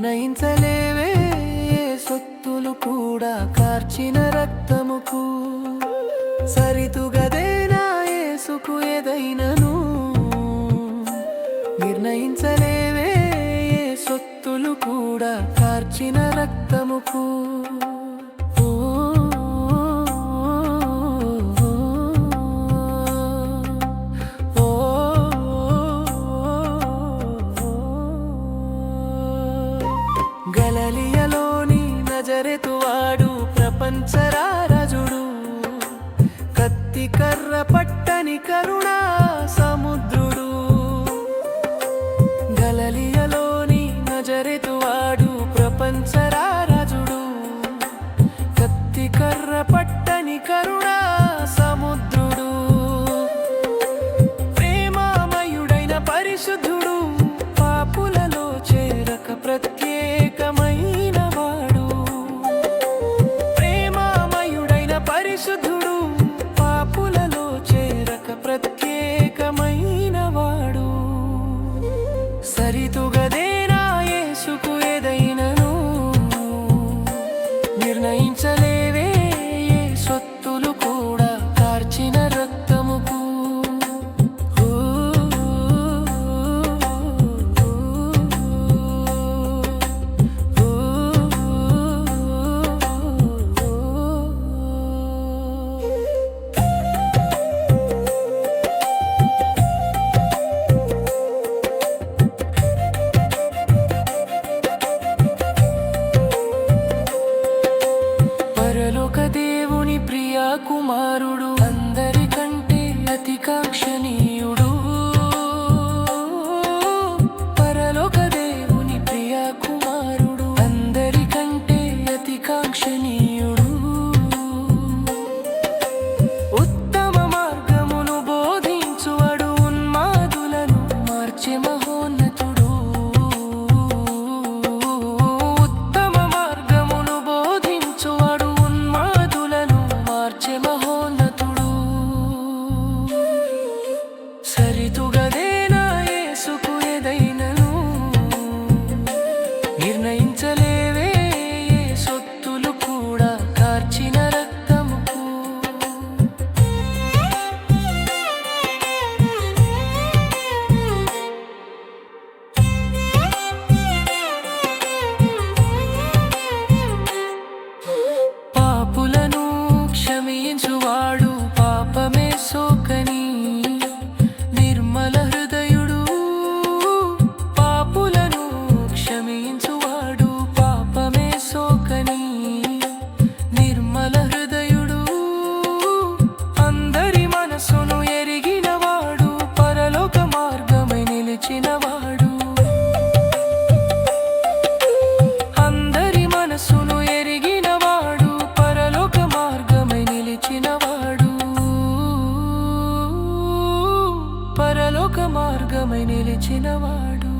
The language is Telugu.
నిర్ణయించలేవే. సొత్తులు కూడా కార్చిన రక్తముకు. సరితుగదేనా ఏసుకు ఏదైనను. నిర్ణయించలేవే. సొత్తులు కూడా కార్చిన రక్తముకు. నజరెతువాడు ప్రపంచరారజుడు కత్తి కర్ర పట్టని కరుణా సముద్రుడు. గలలియలోని నజరెతువాడు ప్రపంచరారజుడు కత్తి కర్ర పట్టని కరుణా సముద్రుడు. ప్రేమామయుడైన పరిశుద్ధ నిర్ణయించలేవే సొత్తులు కూడా. ప్రియా కుమారుడు అందరికంటే అతికాక్షని మార్గమై నిలిచినవాడు